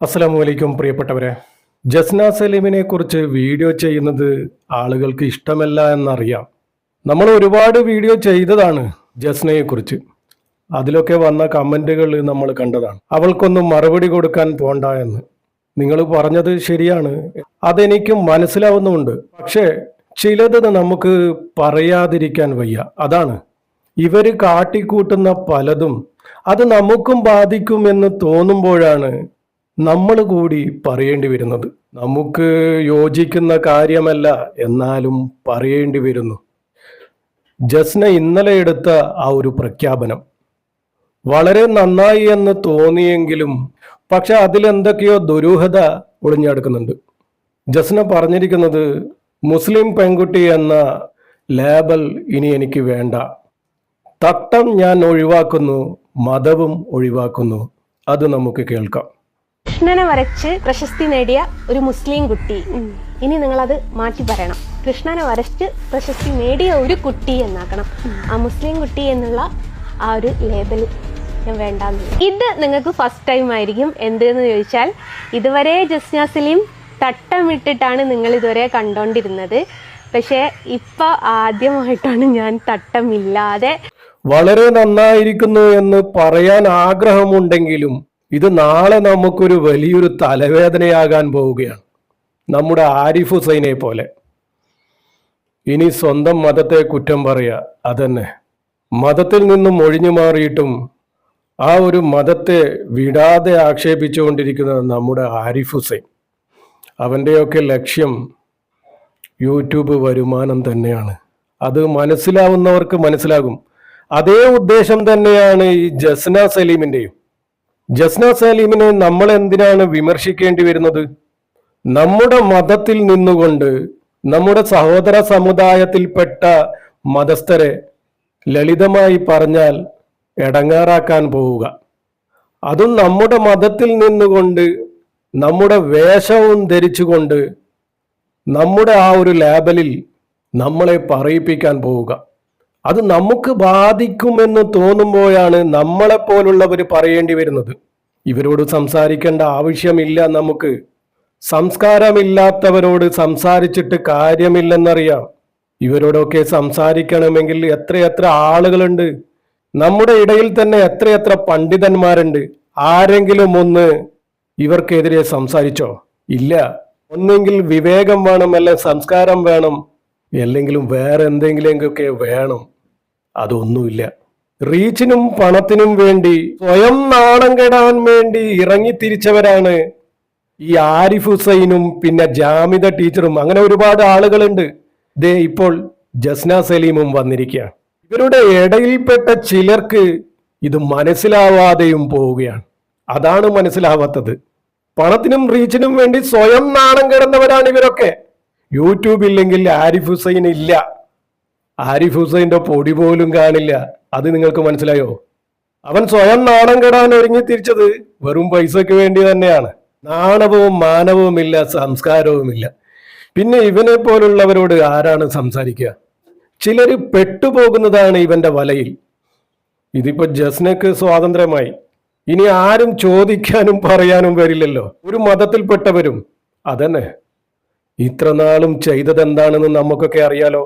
അസ്സലാമു അലൈക്കും പ്രിയപ്പെട്ടവരെ. ജസ്ന സലീമിനെ കുറിച്ച് വീഡിയോ ചെയ്യുന്നത് ആളുകൾക്ക് ഇഷ്ടമല്ല എന്നറിയാം. നമ്മൾ ഒരുപാട് വീഡിയോ ചെയ്തതാണ് ജസ്നയെ കുറിച്ച്. അതിലൊക്കെ വന്ന കമന്റുകൾ നമ്മൾ കണ്ടതാണ്. അവൾക്കൊന്നും മറുപടി കൊടുക്കാൻ പോണ്ട എന്ന്. നിങ്ങൾ പറഞ്ഞത് ശരിയാണ്. അതെനിക്കും മനസ്സിലാവുന്നുമുണ്ട്. പക്ഷേ ചിലത് നമുക്ക് പറയാതിരിക്കാൻ വയ്യ. അതാണ്. ഇവർ കാട്ടിക്കൂട്ടുന്ന പലതും അത് നമുക്കും ബാധിക്കുമെന്ന് തോന്നുമ്പോഴാണ് നമ്മൾ കൂടി പറയേണ്ടി വരുന്നത്. നമുക്ക് യോജിക്കുന്ന കാര്യമല്ല എന്നാലും പറയേണ്ടി വരുന്നു. ജസ്ന ഇന്നലെ എടുത്ത ആ ഒരു പ്രഖ്യാപനം. വളരെ നന്നായി എന്ന് തോന്നിയെങ്കിലും പക്ഷെ അതിലെന്തൊക്കെയോ ദുരൂഹത ഒളിഞ്ഞെടുക്കുന്നുണ്ട്. ജസ്ന പറഞ്ഞിരിക്കുന്നത് മുസ്ലിം പെൺകുട്ടി എന്ന ലേബൽ ഇനി എനിക്ക് വേണ്ട. തട്ടം ഞാൻ ഒഴിവാക്കുന്നു മതവും ഒഴിവാക്കുന്നു. അത് നമുക്ക് കേൾക്കാം. കൃഷ്ണനെ വരച്ച് പ്രശസ്തി നേടിയ ഒരു മുസ്ലിം കുട്ടി. ഇനി നിങ്ങൾ അത് മാറ്റി പറയണം. കൃഷ്ണനെ വരച്ച് പ്രശസ്തി നേടിയ ഒരു കുട്ടി എന്നാക്കണം. ആ മുസ്ലിം കുട്ടി എന്നുള്ള ആ ഒരു ലേബൽ ഞാൻ വേണ്ടാന്ന് ഇത് നിങ്ങൾക്ക് ഫസ്റ്റ് ടൈം ആയിരിക്കും. എന്തെന്ന് ചോദിച്ചാൽ ഇതുവരെ ജസ്നാസിലിയും സലീം തട്ടമിട്ടിട്ടാണ് നിങ്ങൾ ഇതുവരെ കണ്ടോണ്ടിരുന്നത്. പക്ഷേ ഇപ്പൊ ആദ്യമായിട്ടാണ് ഞാൻ തട്ടമില്ലാതെ വളരെ നന്നായിരിക്കുന്നു എന്ന് പറയാൻ ആഗ്രഹമുണ്ടെങ്കിലും ഇത് നാളെ നമുക്കൊരു വലിയൊരു തലവേദനയാകാൻ പോവുകയാണ്. നമ്മുടെ ആരിഫ് ഹുസൈനെ പോലെ. ഇനി സ്വന്തം മതത്തെ കുറ്റം പറയുക അതന്നെ. മതത്തിൽ നിന്നും ഒഴിഞ്ഞു മാറിയിട്ടും ആ ഒരു മതത്തെ വിടാതെ ആക്ഷേപിച്ചുകൊണ്ടിരിക്കുന്നത് നമ്മുടെ ആരിഫ് ഹുസൈൻ. അവന്റെയൊക്കെ ലക്ഷ്യം യൂട്യൂബ് വരുമാനം തന്നെയാണ്. അത് മനസ്സിലാവുന്നവർക്ക് മനസ്സിലാകും. അതേ ഉദ്ദേശം തന്നെയാണ് ഈ ജസ്ന സലീമിന്റെയും ജസ്ന സലീമിനെ നമ്മൾ എന്തിനാണ് വിമർശിക്കേണ്ടി വരുന്നത്? നമ്മുടെ മതത്തിൽ നിന്നുകൊണ്ട് നമ്മുടെ സഹോദര സമുദായത്തിൽപ്പെട്ട മതസ്ഥരെ ലളിതമായി പറഞ്ഞാൽ എടങ്ങാറാക്കാൻ പോവുക. അതും നമ്മുടെ മതത്തിൽ നിന്നുകൊണ്ട് നമ്മുടെ വേഷവും ധരിച്ചുകൊണ്ട് നമ്മുടെ ആ ഒരു ലേബലിൽ നമ്മളെ പറയിപ്പിക്കാൻ പോവുക. അത് നമുക്ക് ബാധിക്കുമെന്ന് തോന്നുമ്പോഴാണ് നമ്മളെപ്പോലുള്ളവർ പറയേണ്ടി വരുന്നത്. ഇവരോട് സംസാരിക്കേണ്ട ആവശ്യമില്ല നമുക്ക്. സംസ്കാരമില്ലാത്തവരോട് സംസാരിച്ചിട്ട് കാര്യമില്ലെന്നറിയാം. ഇവരോടൊക്കെ സംസാരിക്കണമെങ്കിൽ എത്രയെത്ര ആളുകളുണ്ട്. നമ്മുടെ ഇടയിൽ തന്നെ എത്രയെത്ര പണ്ഡിതന്മാരുണ്ട്. ആരെങ്കിലും ഒന്ന് ഇവർക്കെതിരെ സംസാരിച്ചോ? ഇല്ല. ഒന്നെങ്കിൽ വിവേകം വേണം അല്ലെ സംസ്കാരം വേണം അല്ലെങ്കിലും വേറെ എന്തെങ്കിലുമൊക്കെ വേണം. അതൊന്നുമില്ല. റീച്ചിനും പണത്തിനും വേണ്ടി സ്വയം നാണം കെടാൻ വേണ്ടി ഇറങ്ങി തിരിച്ചവരാണ് ഈ ആരിഫ് ഹുസൈനും പിന്നെ ജാമിത ടീച്ചറും. അങ്ങനെ ഒരുപാട് ആളുകളുണ്ട്. ദേ ഇപ്പോൾ ജസ്ന സലീമും വന്നിരിക്കുകയാണ്. ഇവരുടെ ഇടയിൽപ്പെട്ട ചിലർക്ക് ഇത് മനസ്സിലാവാതെയും പോവുകയാണ്. അതാണ് മനസ്സിലാവാത്തത്. പണത്തിനും റീച്ചിനും വേണ്ടി സ്വയം നാണം കിടന്നവരാണ് ഇവരൊക്കെ. യൂട്യൂബ് ഇല്ലെങ്കിൽ ആരിഫ് ഹുസൈൻ ഇല്ല. ആരിഫ് ഹുസൈന്റെ പൊടി പോലും കാണില്ല. അത് നിങ്ങൾക്ക് മനസ്സിലായോ? അവൻ സ്വയം നാണം കെടാൻ ഒരുങ്ങി തിരിച്ചത് വെറും പൈസയ്ക്ക് വേണ്ടി തന്നെയാണ്. നാണവും മാനവും ഇല്ല സംസ്കാരവുമില്ല പിന്നെ ഇവനെ പോലുള്ളവരോട് ആരാണ് സംസാരിക്കുക? ചിലർ പെട്ടുപോകുന്നതാണ് ഇവന്റെ വലയിൽ. ഇതിപ്പോ ജസ്നക്ക് സ്വാതന്ത്ര്യമായി. ഇനി ആരും ചോദിക്കാനും പറയാനും വരില്ലല്ലോ. ഒരു മതത്തിൽപ്പെട്ടവരും അതന്നെ. ഇത്ര നാളും ചെയ്തതെന്താണെന്ന് നമുക്കൊക്കെ അറിയാലോ.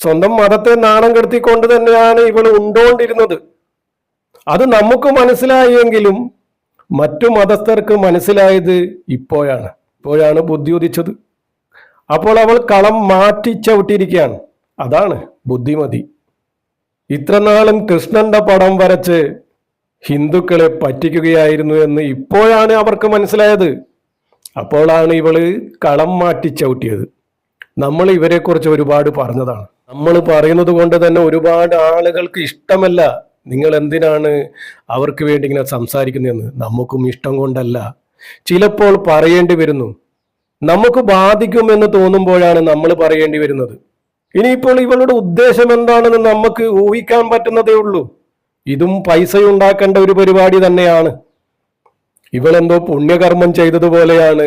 സ്വന്തം മതത്തെ നാണം കെടുത്തിക്കൊണ്ട് തന്നെയാണ് ഇവൾ ഉണ്ടോണ്ടിരുന്നത്. അത് നമുക്ക് മനസ്സിലായെങ്കിലും മറ്റു മതസ്ഥർക്ക് മനസ്സിലായത് ഇപ്പോഴാണ്. ഇപ്പോഴാണ് ബുദ്ധി ഉദിച്ചത് അപ്പോൾ അവൾ കളം മാറ്റി ചവിട്ടിയിരിക്കുകയാണ്. അതാണ് ബുദ്ധിമതി. ഇത്രനാളും കൃഷ്ണന്റെ പടം വരച്ച് ഹിന്ദുക്കളെ പറ്റിക്കുകയായിരുന്നു എന്ന് ഇപ്പോഴാണ് അവർക്ക് മനസ്സിലായത്. അപ്പോഴാണ് ഇവൾ കളം മാറ്റി ചവിട്ടിയത്. നമ്മൾ ഇവരെക്കുറിച്ച് ഒരുപാട് പറഞ്ഞതാണ്. നമ്മൾ പറയുന്നത് കൊണ്ട് തന്നെ ഒരുപാട് ആളുകൾക്ക് ഇഷ്ടമല്ല നിങ്ങൾ എന്തിനാണ് അവർക്ക് വേണ്ടി ഇങ്ങനെ സംസാരിക്കുന്നതെന്ന്. നമുക്കും ഇഷ്ടം കൊണ്ടല്ല. ചിലപ്പോൾ പറയേണ്ടി വരുന്നു. നമുക്ക് ബാധിക്കുമെന്ന് തോന്നുമ്പോഴാണ് നമ്മൾ പറയേണ്ടി വരുന്നത്. ഇനിയിപ്പോൾ ഇവളുടെ ഉദ്ദേശം എന്താണെന്ന് നമുക്ക് ഊഹിക്കാൻ പറ്റുന്നതേ ഉള്ളൂ. ഇതും പൈസ ഉണ്ടാക്കേണ്ട ഒരു പരിപാടി തന്നെയാണ്. ഇവളെന്തോ പുണ്യകർമ്മം ചെയ്തതുപോലെയാണ്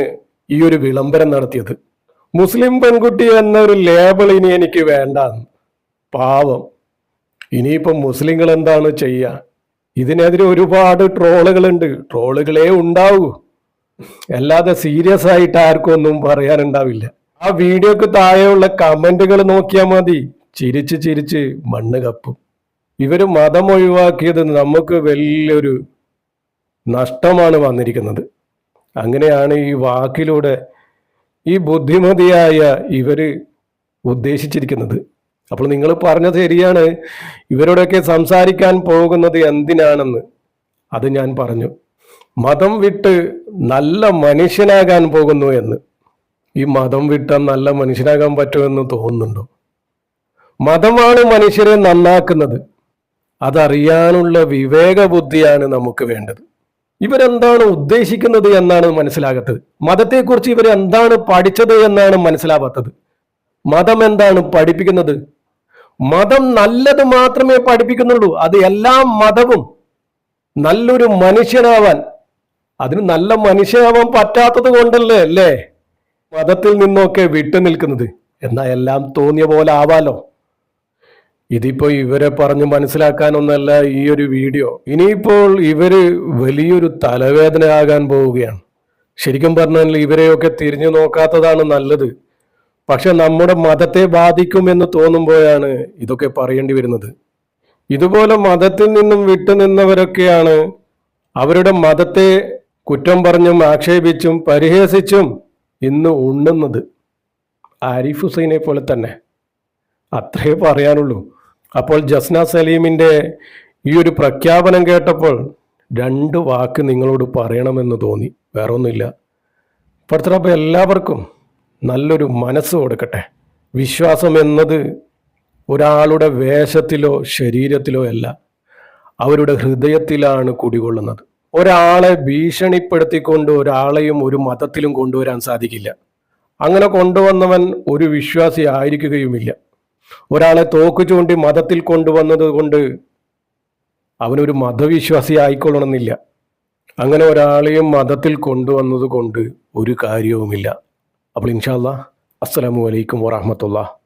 ഈ ഒരു വിളംബരം നടത്തിയത്. മുസ്ലിം പെൺകുട്ടി എന്നൊരു ലേബൽ ഇനി എനിക്ക് വേണ്ട. പാവം. ഇനിയിപ്പം മുസ്ലിങ്ങൾ എന്താണ് ചെയ്യുക ഇതിനെതിരെ ഒരുപാട് ട്രോളുകളുണ്ട്. ട്രോളുകളേ ഉണ്ടാവൂ. അല്ലാതെ സീരിയസ് ആയിട്ട് ആർക്കും ഒന്നും പറയാനുണ്ടാവില്ല. ആ വീഡിയോക്ക് താഴെയുള്ള കമന്റുകൾ നോക്കിയാൽ മതി. ചിരിച്ച് ചിരിച്ച് മണ്ണ് കപ്പും. ഇവർ മതം ഒഴിവാക്കിയത് നമുക്ക് വലിയൊരു നഷ്ടമാണ് വന്നിരിക്കുന്നത്. അങ്ങനെയാണ് ഈ വാക്കിലൂടെ ഈ ബുദ്ധിമതിയായ ഇവർ ഉദ്ദേശിച്ചിരിക്കുന്നത്. അപ്പോൾ നിങ്ങൾ പറഞ്ഞത് ശരിയാണ്. ഇവരോടൊക്കെ സംസാരിക്കാൻ പോകുന്നത് എന്തിനാണെന്ന് അത് ഞാൻ പറഞ്ഞു. മതം വിട്ട് നല്ല മനുഷ്യനാകാൻ പോകുന്നു എന്ന്. ഈ മതം വിട്ടാൽ നല്ല മനുഷ്യനാകാൻ പറ്റുമെന്ന് തോന്നുന്നുണ്ടോ? മതമാണ് മനുഷ്യരെ നന്നാക്കുന്നത്. അതറിയാനുള്ള വിവേക ബുദ്ധിയാണ് നമുക്ക് വേണ്ടത്. ഇവരെന്താണ് ഉദ്ദേശിക്കുന്നത് എന്നാണ് മനസ്സിലാകാത്തത്. മതത്തെക്കുറിച്ച് ഇവർ എന്താണ് പഠിച്ചത് എന്നാണ് മനസ്സിലാവാത്തത്. മതം എന്താണ് പഠിപ്പിക്കുന്നത്? മതം നല്ലത് മാത്രമേ പഠിപ്പിക്കുന്നുള്ളൂ. അത് എല്ലാ മതവും നല്ലൊരു മനുഷ്യനാവാൻ അതിന് നല്ല മനുഷ്യനാവാൻ പറ്റാത്തത് കൊണ്ടല്ലേ അല്ലേ? മതത്തിൽ നിന്നൊക്കെ വിട്ടു നിൽക്കുന്നത്. എന്നാ എല്ലാം തോന്നിയ പോലെ ആവാലോ? ഇതിപ്പോ ഇവരെ പറഞ്ഞ് മനസ്സിലാക്കാനൊന്നല്ല ഈ ഒരു വീഡിയോ. ഇനിയിപ്പോൾ ഇവർ വലിയൊരു തലവേദന ആകാൻ പോവുകയാണ്. ശരിക്കും പറഞ്ഞാൽ ഇവരെയൊക്കെ തിരിഞ്ഞു നോക്കാത്തതാണ് നല്ലത്. പക്ഷെ നമ്മുടെ മതത്തെ ബാധിക്കുമെന്ന് തോന്നുമ്പോഴാണ് ഇതൊക്കെ പറയേണ്ടി വരുന്നത്. ഇതുപോലെ മതത്തിൽ നിന്നും വിട്ടുനിന്നവരൊക്കെയാണ് അവരുടെ മതത്തെ കുറ്റം പറഞ്ഞും ആക്ഷേപിച്ചും പരിഹസിച്ചും ഇന്ന് ഉണ്ണുന്നത്. ആരിഫ് ഹുസൈനെ പോലെ തന്നെ. അത്രേ പറയാനുള്ളൂ. അപ്പോൾ ജസ്ന സലീമിന്റെ ഈ ഒരു പ്രഖ്യാപനം കേട്ടപ്പോൾ രണ്ട് വാക്ക് നിങ്ങളോട് പറയണമെന്ന് തോന്നി. വേറെ ഒന്നുമില്ല ഇപ്പോഴത്തെ എല്ലാവർക്കും നല്ലൊരു മനസ്സ് കൊടുക്കട്ടെ. വിശ്വാസം എന്നത് ഒരാളുടെ വേഷത്തിലോ ശരീരത്തിലോ അല്ല അവരുടെ ഹൃദയത്തിലാണ് കുടികൊള്ളുന്നത്. ഒരാളെ ഭീഷണിപ്പെടുത്തിക്കൊണ്ട് ഒരാളെയും ഒരു മതത്തിലും കൊണ്ടുവരാൻ സാധിക്കില്ല. അങ്ങനെ കൊണ്ടുവന്നവൻ ഒരു വിശ്വാസി ആയിരിക്കുകയുമില്ല ഒരാളെ തോക്ക് ചൂണ്ടി മതത്തിൽ കൊണ്ടുവന്നത് കൊണ്ട് അവനൊരു മതവിശ്വാസി ആയിക്കൊള്ളണമെന്നില്ല. അങ്ങനെ ഒരാളെയും മതത്തിൽ കൊണ്ടുവന്നത് കൊണ്ട് ഒരു കാര്യവുമില്ല. അപ്പോൾ ഇൻഷാല്ല അസ്സലാമു അലൈക്കും വറഹമത്തുള്ള